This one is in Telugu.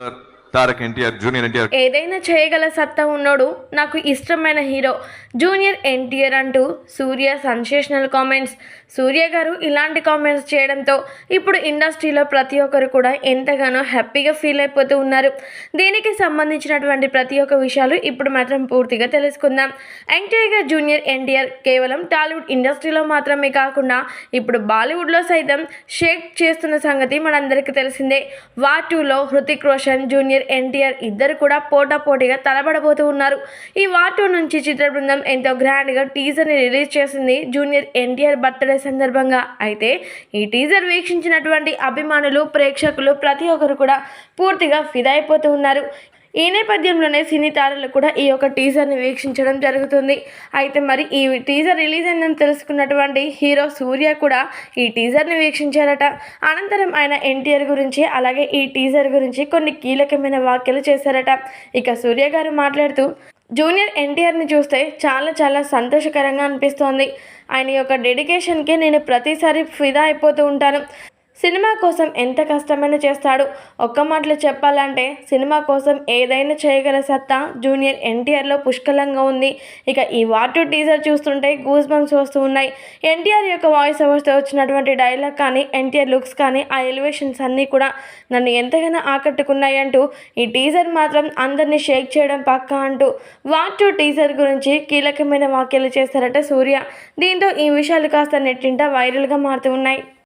আপনার తారక్ ఎన్టీఆర్ జూనియర్ ఎన్టీఆర్. ఏదైనా చేయగల సత్తా ఉన్నోడు నాకు ఇష్టమైన హీరో. జూనియర్ ఎన్టీఆర్ అంటూ సూర్య సెన్సేషనల్ కామెంట్స్. సూర్య గారు ఇలాంటి కామెంట్స్ చేయడంతో ఇప్పుడు ఇండస్ట్రీలో ప్రతి ఒక్కరు కూడా ఎంతగానో హ్యాపీగా ఫీల్ అయిపోతూ ఉన్నారు. దీనికి సంబంధించినటువంటి ప్రతి ఒక్క విషయాలు ఇప్పుడు మాత్రం పూర్తిగా తెలుసుకుందాం. ఎన్టీఆర్ జూనియర్ ఎన్టీఆర్ కేవలం టాలీవుడ్ ఇండస్ట్రీలో మాత్రమే కాకుండా ఇప్పుడు బాలీవుడ్లో సైతం షేక్ చేస్తున్న సంగతి మనందరికీ తెలిసిందే. వా టూలో హృతిక్ రోషన్ జూనియర్ ఎన్టీఆర్ ఇద్దరు కూడా పోటాపోటీగా తలబడబోతూ ఉన్నారు. ఈ వా నుంచి చిత్ర బృందం ఎంతో గ్రాండ్గా టీజర్ని రిలీజ్ చేసింది జూనియర్ ఎన్టీఆర్ బర్త్డే సందర్భంగా. అయితే ఈ టీజర్ వీక్షించినటువంటి అభిమానులు ప్రేక్షకులు ప్రతి ఒక్కరు కూడా పూర్తిగా ఫిదా అయిపోతూ ఉన్నారు. ఈ నేపథ్యంలోనే సినీ తారలు కూడా ఈ యొక్క టీజర్ని వీక్షించడం జరుగుతుంది. అయితే మరి ఈ టీజర్ రిలీజ్ అయిందని తెలుసుకున్నటువంటి హీరో సూర్య కూడా ఈ టీజర్ని వీక్షించారట. అనంతరం ఆయన ఎన్టీఆర్ గురించి అలాగే ఈ టీజర్ గురించి కొన్ని కీలకమైన వ్యాఖ్యలు చేశారట. ఇక సూర్య గారు మాట్లాడుతూ జూనియర్ ఎన్టీఆర్ని చూస్తే చాలా చాలా సంతోషకరంగా అనిపిస్తోంది. ఆయన యొక్క డెడికేషన్కి నేను ప్రతిసారి ఫిదా అయిపోతూ ఉంటాను. సినిమా కోసం ఎంత కష్టమైనా చేస్తాడు. ఒక్క మాటలో చెప్పాలంటే సినిమా కోసం ఏదైనా చేయగల సత్తా జూనియర్ ఎన్టీఆర్లో పుష్కలంగా ఉంది. ఇక ఈ వాటు టీజర్ చూస్తుంటే గూస్ బంప్స్ వస్తూ ఉన్నాయి. ఎన్టీఆర్ యొక్క వాయిస్ ఓవర్స్తో వచ్చినటువంటి డైలాగ్ కానీ ఎన్టీఆర్ లుక్స్ కానీ ఆ ఎలివేషన్స్ అన్నీ కూడా నన్ను ఎంతగానో ఆకట్టుకున్నాయి అంటూ ఈ టీజర్ మాత్రం అందరినీ షేక్ చేయడం పక్కా అంటూ వాటు టీజర్ గురించి కీలకమైన వ్యాఖ్యలు చేస్తారట సూర్య. దీంతో ఈ విషయాలు కాస్త నెట్టింట వైరల్గా మారుతూ ఉన్నాయి.